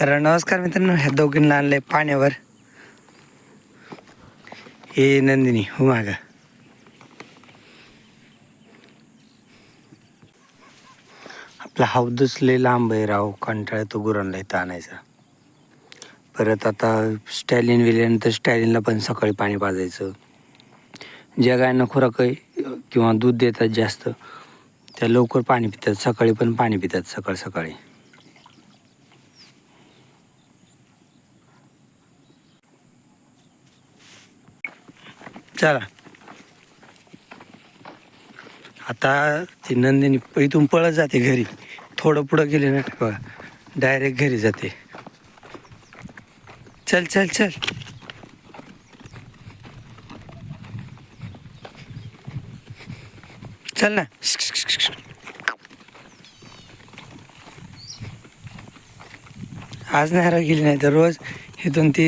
तर नमस्कार मित्रांनो ह्या दोघींना आणलंय पाण्यावर. हे नंदिनी हो मागा. आपला हौदच लय लांब आहे राव कंटाळा तो गुरांना इथं आणायचा. परत आता स्टॅलिन विल्यानंतर स्टॅलिनला पण सकाळी पाणी पाजायचं. ज्या गायांना खुराक किंवा दूध देतात जास्त त्या लवकर पाणी पितात सकाळी पण पाणी पितात सकाळ सकाळी. चला. आता ती नंदिनी इथून पळत जाते घरी. थोडं पुढं गेले ना बघा. डायरेक्ट घरी जाते. चल चल चल. चल ना. आज नाही गेली नाही तर रोज इथून ती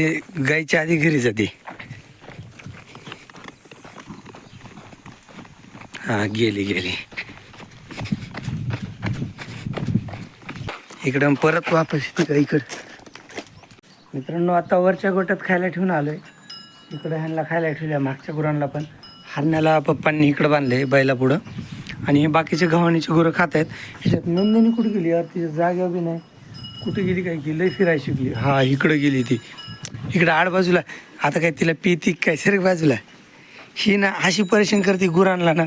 गायच्या आधी घरी जाते. हा गेली गेली. इकडं परत वापस येते का इकडं? मित्रांनो आता वरच्या गोट्यात खायला ठेवून आलोय. इकडं ह्यांना खायला ठेवल्या मागच्या गुरांना पण. हरण्याला पप्पांनी इकडं बांधले बैला पुढं आणि हे बाकीचे गव्हाणीचे गुरं खात आहेत. ह्याच्यात नंदिनी कुठे गेली? यार तिच्या जागा बी नाही. कुठे गेली काय की? लय फिरायला शिकली. हा इकडं गेली ती. इकडं आड बाजूला. आता काय तिला पिती काय? सर बाजूला. ही ना अशी परेशान करते गुरांना ना.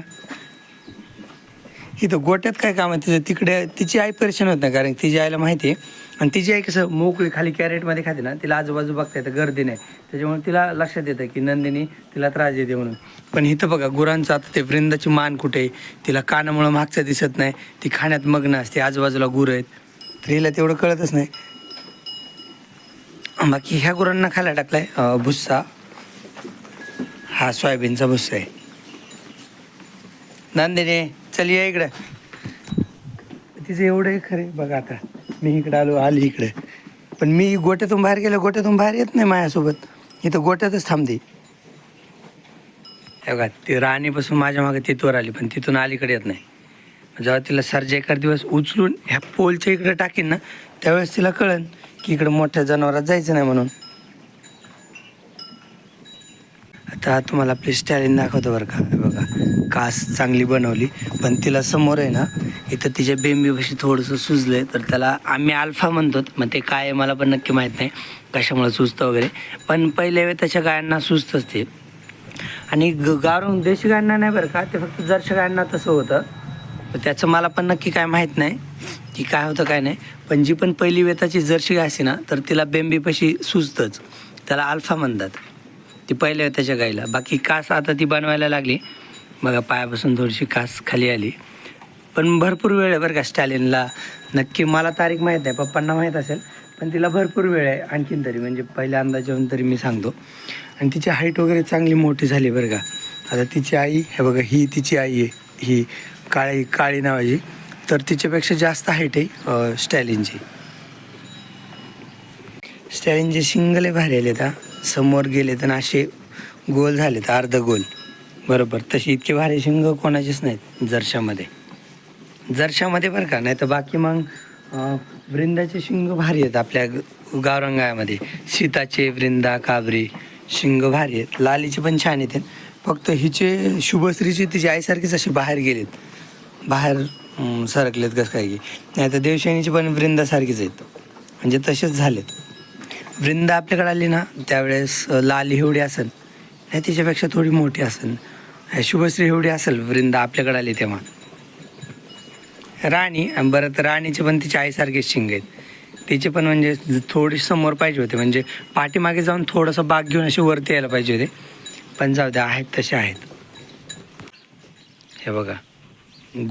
इथं गोट्यात काय काम आहे? तिचं तिकडे तिची आई परेशान होत नाही कारण तिची आईला माहिती आहे. आणि तिची आई कसं मोकळी खाली कॅरेटमध्ये खाते ना तिला आजूबाजू बघता येतं गर्दी नाही. त्याच्यामुळे तिला लक्षात येतं की नंदिनी तिला त्रास देते म्हणून. पण इथं बघा गुरांचं आता ते वृंदाची मान कुठे आहे? तिला कानामुळं मागचं दिसत नाही ती खाण्यात मग्न असते आजूबाजूला गुरं आहेत. तर हिला तेवढं कळतच नाही. बाकी ह्या गुरांना खायला टाकलाय भुस्सा. हा सोयाबीनचा भुस्सा आहे. नंदिनी चल ये इकडं. तिचं एवढं आहे खरे बघा आता मी इकडं आलो आली इकडे. पण मी गोट्यातून बाहेर गेलो गोट्यातून बाहेर येत नाही माझ्यासोबत. इथं गोट्यातच थांबते. हे बघा ती राणीपासून माझ्या मागे तिथवर आली पण तिथून अलीकडे येत नाही. जेव्हा तिला सर्ज एखाद दिवस उचलून ह्या पोलच्या इकडे टाकीन ना त्यावेळेस तिला कळन की इकडं मोठ्या जनावरात जायचं नाही म्हणून. आता तुम्हाला आपली स्टॅलिन दाखवतो बरं का बघा. कास चांगली बनवली पण तिला समोर आहे ना इथं तिच्या बेंबीपाशी थोडंसं सुजलं आहे तर त्याला आम्ही अल्फा म्हणतो मग ते काय आहे मला पण नक्की माहीत नाही कशामुळे सुचतं वगैरे. पण पहिल्या वेळ त्याच्या गायांना सुचतंच ते आणि ग गारून देशी गायांना नाही बरं का ते फक्त जर्शी गायांना तसं होतं. त्याचं मला पण नक्की काय माहीत नाही की काय होतं काय नाही. पण जी पण पहिली वेताची जर्शी गाय असते ना तर तिला बेंबीपाशी सुचतंच त्याला अल्फा म्हणतात. ती पहिल्या वेताच्या गायला. बाकी कास आता ती बनवायला लागली. बघा पायापासून थोडीशी कास खाली आली. पण भरपूर वेळ आहे बरं का स्टॅलिनला. नक्की मला तारीख माहीत आहे पप्पांना माहीत असेल पण तिला भरपूर वेळ आहे आणखीन तरी. म्हणजे पहिल्या अंदाजावरून तरी मी सांगतो. आणि तिची हाईट वगैरे चांगली मोठी झाली बरं का. आता तिची आई हे बघा ही तिची आई आहे ही काळी काळी नावाची. तर तिच्यापेक्षा जास्त हाईट आहे स्टॅलिनची. स्टॅलिनचे शिंगले भारी आले आता समोर गेले तर असे गोल झाले तर अर्ध गोल बरोबर. तशी इतके भारी शिंग कोणाचेच नाहीत जर्शामध्ये. जर्शामध्ये बरं का नाही तर बाकी मग वृंदाचे शिंग भारी आहेत आपल्या गावरंगामध्ये. सीताचे वृंदा काबरी शिंग भारी आहेत. लालीचे पण छान येतात फक्त हिचे शुभश्रीचे तिची आईसारखीच असे बाहेर गेलेत. बाहेर सरकलेत कसं काय की. नाही तर देवशैनीचे पण वृंदासारखीच आहेत. म्हणजे तसेच झालेत. वृंदा आपल्याकडे आली ना त्यावेळेस लाल एवढी असेल नाही तिच्यापेक्षा थोडी मोठी असेल. शुभश्री एवढी असेल वृंदा आपल्याकडे आली तेव्हा. राणी बरं तर राणीचे पण तिच्या आईसारखेच शिंग आहेत. तिचे पण म्हणजे थोडी समोर पाहिजे होते. म्हणजे पाठीमागे जाऊन थोडंसं बाग घेऊन असे वरती यायला पाहिजे होते. पण जाऊ द्या आहेत तसे आहेत. हे बघा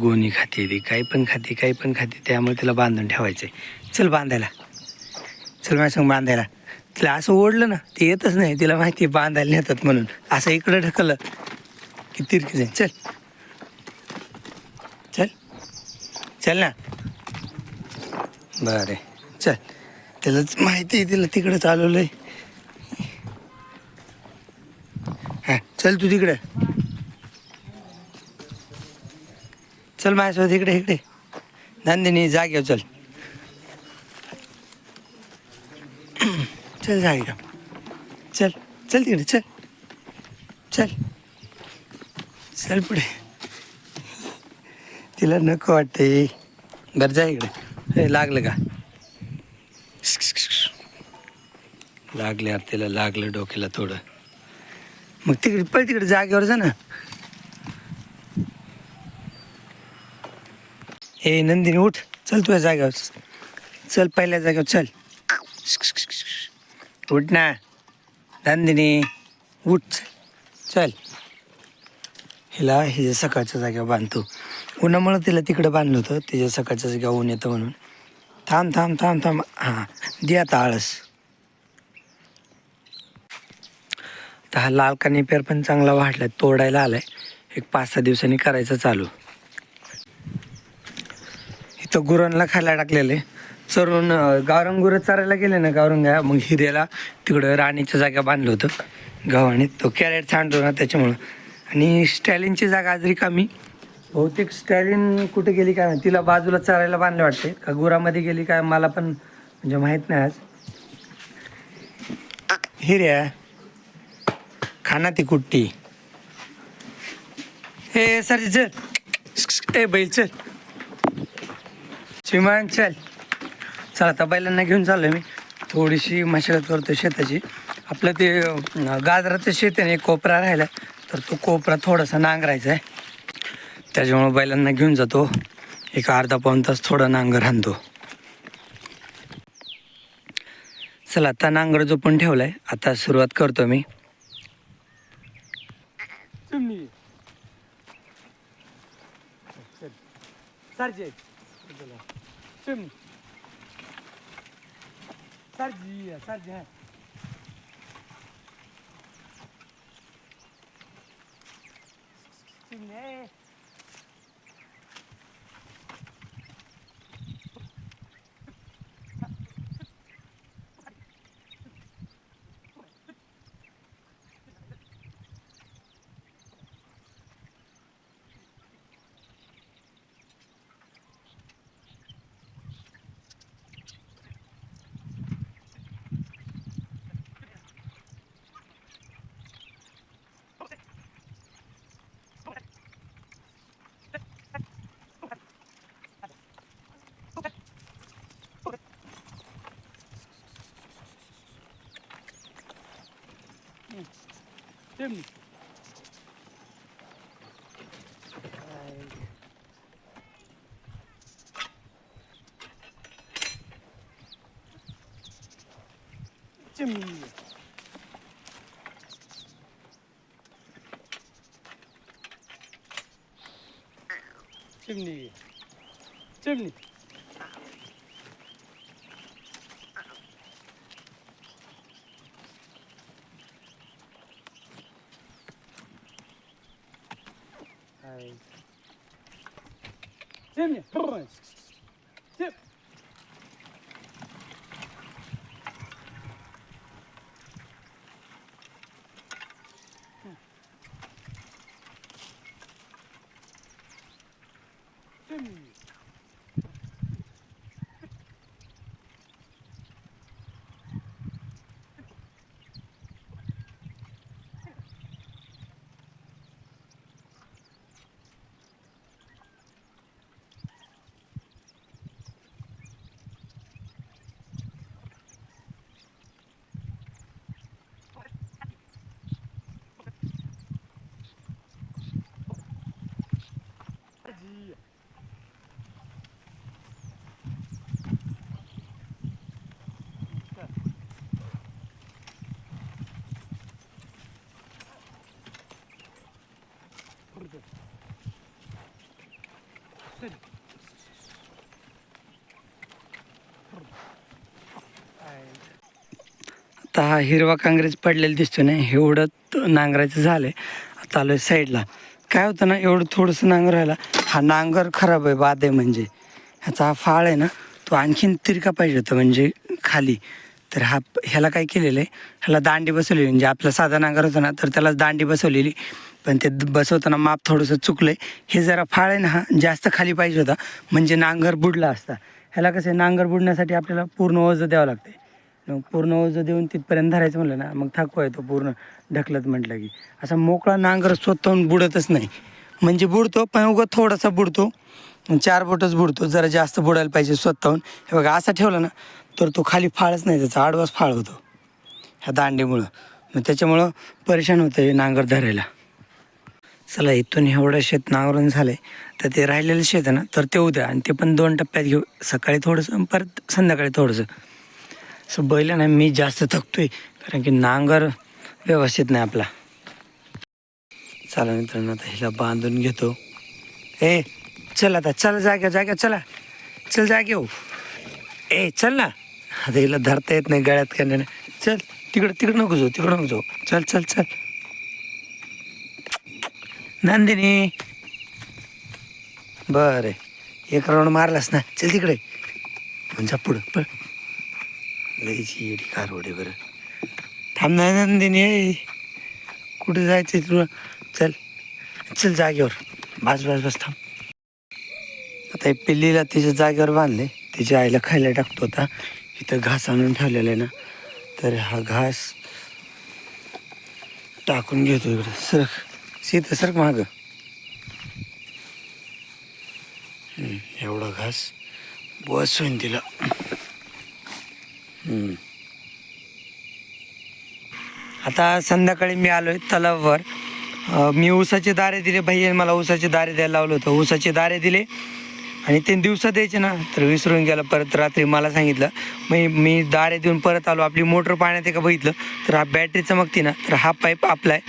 गोणी खाते ती काही पण खाते काही पण खाते त्यामुळे तिला बांधून ठेवायचं आहे चल बांधायला. चल माझ्या संग बांधायला. तिला असं ओढलं ना ते येतच नाही. तिला माहिती आहे बांधायला नेतात म्हणून. असं इकडं ढकललं की तिरकी जाईल. चल. चल. चल ना. बरं. चल. त्यालाच माहिती आहे तिला तिकडं चालवलं आहे हां चल तू तिकडे. चल माझ्यासोबत इकडे इकडे. नंदिनी जाग्यावर चल. चल जाय का चल चल तिकडे चल. चल. चल पुढे. तिला नको वाटतंय. बरं जा इकडे. हे लागलं का? लागले यार तिला लागलं डोक्याला थोडं. मग तिकडे पळ तिकडे जागेवर जा ना. ए नंदिनी उठ. चल तुझ्या जागेवर. चल पहिल्या जागेवर चल. उठ ना. नंदिनी उठ. चल. हिला हिच्या सकाळच्या जागेवर बांधतो. उन्हामुळं तिला तिकडं बांधलं होतं. तिच्या सकाळच्या जागेवर ऊन येतं म्हणून. थांब थांब थांब थांब. हां दे आता आळस. तर हा लाल कानिपेर पण चांगला वाढलाय. तोडायला आलाय. एक पाच सहा दिवसांनी करायचं चालू. इथं गुरांना खायला टाकलेलं आहे. चरून अं, गावरान गुरं चारायला गेले ना गावरान गाय मग हिऱ्याला तिकडं राणीच्या जागा बांधलं होतं गव्हाणीत. तो कॅरेट सांडतो ना त्याच्यामुळं. आणि स्टॅलिनची जागा आज रिकामी. बहुतेक स्टॅलिन कुठे गेली काय तिला बाजूला चारायला बांधले वाटते. का गुरामध्ये गेली काय मला पण म्हणजे माहीत नाही आज. हिऱ्या खाना ती कुट्टी. हे सर चल. ए बैल चल. चिमान चल. चल आता बैलांना घेऊन चाललो मी. थोडीशी मशागत करतो शेताची. आपलं ते गाजराचं शेत आहे ना एक कोपरा राहिला तर तो कोपरा थोडासा नांगरायचा आहे. त्याच्यामुळं बैलांना घेऊन जातो. एक अर्धा पाऊन तास थोडं नांगर आणतो चला आता नांगर जो पण ठेवलाय. आता सुरुवात करतो मी. चिमणी सरजे चिमणी सरजी 뜸. 뜸. 뜸니. 뜸니. Ты мне? आता हा हिरवा काँग्रेस पडलेला दिसतो ना एवढं नांगराचं झालंय. आता आहे साईडला. काय होतं ना एवढं थोडंसं नांगर राहिला हा नांगर खराब आहे बाद आहे म्हणजे. ह्याचा हा फाळ आहे ना तो आणखीन तिरका पाहिजे होता म्हणजे खाली. तर हा ह्याला काय केलेलं आहे ह्याला दांडी बसवलेली म्हणजे आपला साधा नांगर होता ना तर त्याला दांडी बसवलेली. पण ते बसवताना माप थोडंसं चुकलंय. हे जरा फाळ आहे ना हा जास्त खाली पाहिजे होता. म्हणजे नांगर बुडला असता. ह्याला कसं आहे, नांगर बुडण्यासाठी आपल्याला पूर्ण ओझं द्यावं लागते मग पूर्ण ओझं देऊन तिथपर्यंत धरायचं म्हणलं ना मग थकवा येतो पूर्ण ढकलत म्हटलं की. असा मोकळा नांगर स्वतःहून बुडतच नाही. म्हणजे बुडतो पण उगं थोडासा बुडतो. चार बोटच बुडतो जरा जास्त बुडायला पाहिजे स्वतःहून. हे बघा असा ठेवला ना तर तो खाली फाळच नाही त्याचा आडवाच फाळ होतो. ह्या दांडीमुळं. मग त्याच्यामुळं परेशान होतं हे नांगर धरायला. चला इथून एवढं शेत नांगरून झालंय. तर ते राहिलेलं शेत आहे ना तर ते उद्या आणि ते पण दोन टप्प्यात घेऊ. सकाळी थोडंसं परत संध्याकाळी थोडंसं. असं बैल ना मी जास्त थकतोय कारण की नांगर व्यवस्थित नाही आपला. चला मित्रांनो आता हिला बांधून घेतो. ए चल आता चल जाग्या जाग्या चला. चल जागे हो. ए चल ना. आता हिला धरता येत नाही गळ्यात का नाही चल तिकडं तिकडं नको जाऊ तिकडं नको जाऊ. चल चल चल. नंदिनी. बरं. एक राऊंड मारलास ना. चल तिकडे. म्हणजे पुढं. पण लईची येडी कारवडे बरं. थांब ना नंदिनी. कुठे जायचं तुला? चल. चल जागेवर. बस बस बस थांब. आता हे पिल्लीला तिच्या जागेवर बांधले. तिच्या आईला खायला टाकतो आता. इथं घास आणून ठेवलेला आहे ना. तर हा घास टाकून घेतो इकडे सरक. सीत सरक माग. एवढा घास बस होईन तिला. आता संध्याकाळी मी आलोय तलावावर. मी ऊसाचे दारे दिले भैयाने मला ऊसाचे दारे द्यायला लावलं होतं. ऊसाचे दारे दिले आणि ते दिवसा द्यायचे ना तर विसरून गेला परत रात्री मला सांगितलं मी मी दारे देऊन परत आलो आपली मोटर पाण्यात आहे का बघितलं? तर हा बॅटरी चमकते ना तर हा पाईप आपला आहे.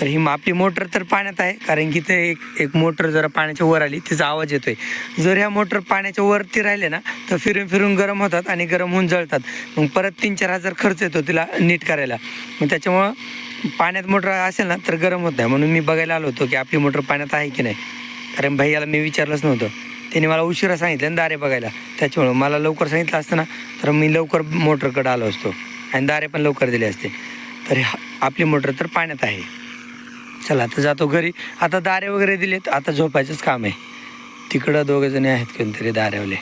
तर ही आपली मोटर तर पाण्यात आहे कारण की ते एक एक मोटर जरा पाण्याच्या वर आली तिचा आवाज येतोय. जर ह्या मोटर पाण्याच्या वरती राहिले ना तर फिरून फिरून गरम होतात आणि गरम होऊन जळतात. मग परत तीन चार हजार खर्च येतो तिला नीट करायला. मग त्याच्यामुळं पाण्यात मोटर असेल ना तर गरम होत नाही. म्हणून मी बघायला आलो होतो की आपली मोटर पाण्यात आहे की नाही. कारण भैयाला मी विचारलंच नव्हतं. त्याने मला उशिरा सांगितलं ना दारे बघायला. त्याच्यामुळं मला लवकर सांगितलं असतं ना तर मी लवकर मोटरकडे आलो असतो. आणि दारे पण लवकर दिले असते. तर आपली मोटर तर पाण्यात आहे. चला आता जातो घरी. आता दारे वगैरे दिलेत. आता झोपायचंच काम आहे. तिकडं दोघेजणी आहेत कोणतरी दारेवले